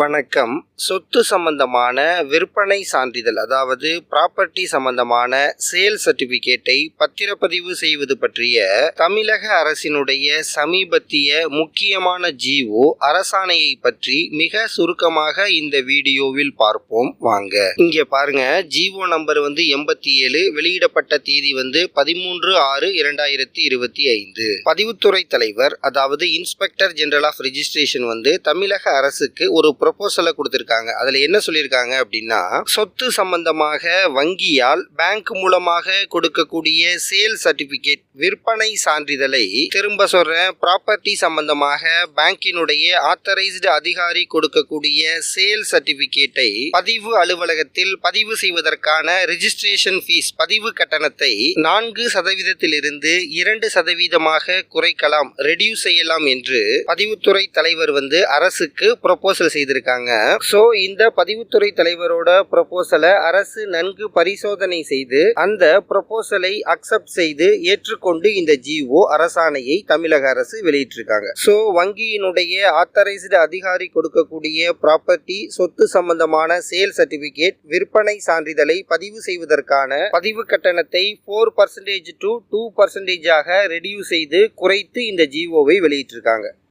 வணக்கம். சொத்து சம்பந்தமான விற்பனை சான்றிதழ் அதாவது ப்ராப்பர்ட்டி சம்பந்தமான சேல் சர்டிபிகேட்டை பத்திரப்பதிவு செய்வது பற்றிய தமிழக அரசினுடைய சமீபத்திய முக்கியமான ஜிஓ அரசாணையை பற்றி மிக சுருக்கமாக இந்த வீடியோவில் பார்ப்போம். வாங்க. இங்க பாருங்க. ஜிஓ நம்பர் வந்து எண்பத்தி ஏழு வெளியிடப்பட்ட தேதி வந்து பதிமூன்று ஆறு இரண்டாயிரத்தி இருபத்தி ஐந்து. பதிவுத்துறை தலைவர் அதாவது இன்ஸ்பெக்டர் ஜெனரல் ஆஃப் ரிஜிஸ்ட்ரேஷன் வந்து தமிழக அரசுக்கு ஒரு ப்ரொபோசலை கொடுத்துருக்காங்க. அதில் என்ன சொல்லியிருக்காங்க அப்படின்னா சொத்து சம்பந்தமாக வங்கியால் பேங்க் மூலமாக கொடுக்கக்கூடிய சேல் சர்டிபிகேட் விற்பனை சான்றிதழை திரும்ப சொல்றேன் ப்ராப்பர்ட்டி சம்பந்தமாக பேங்கினுடைய ஆத்தரைஸ்டு அதிகாரி கொடுக்கக்கூடிய சேல் சர்டிபிகேட்டை பதிவு அலுவலகத்தில் பதிவு செய்வதற்கான ரிஜிஸ்ட்ரேஷன் ஃபீஸ் பதிவு கட்டணத்தை நான்கு சதவீதத்திலிருந்து இரண்டு சதவீதமாக குறைக்கலாம் ரெடியூஸ் செய்யலாம் என்று பதிவுத்துறை தலைவர் வந்து அரசுக்கு ப்ரொபோசல் செய்திருக்காங்க ஸோ இந்த பதிவுத்துறை தலைவரோட ப்ரொபோசலை அரசு நன்கு பரிசோதனை செய்து அந்த ப்ரொபோசலை அக்செப்ட் செய்து ஏற்றுக்கொண்டு இந்த ஜிஓ அரசாணையை தமிழக அரசு வெளியிட்டிருக்காங்க. ஸோ வங்கியினுடைய ஆத்தரைஸ்டு அதிகாரி கொடுக்கக்கூடிய ப்ராப்பர்ட்டி சொத்து சம்பந்தமான சேல் சர்டிபிகேட் விற்பனை சான்றிதழை பதிவு செய்வதற்கான பதிவு கட்டணத்தை ஃபோர் பர்சன்டேஜ் டு டூ பர்சன்டேஜாக ரெடியூஸ் செய்து குறைத்து இந்த ஜிஓவை வெளியிட்டிருக்காங்க.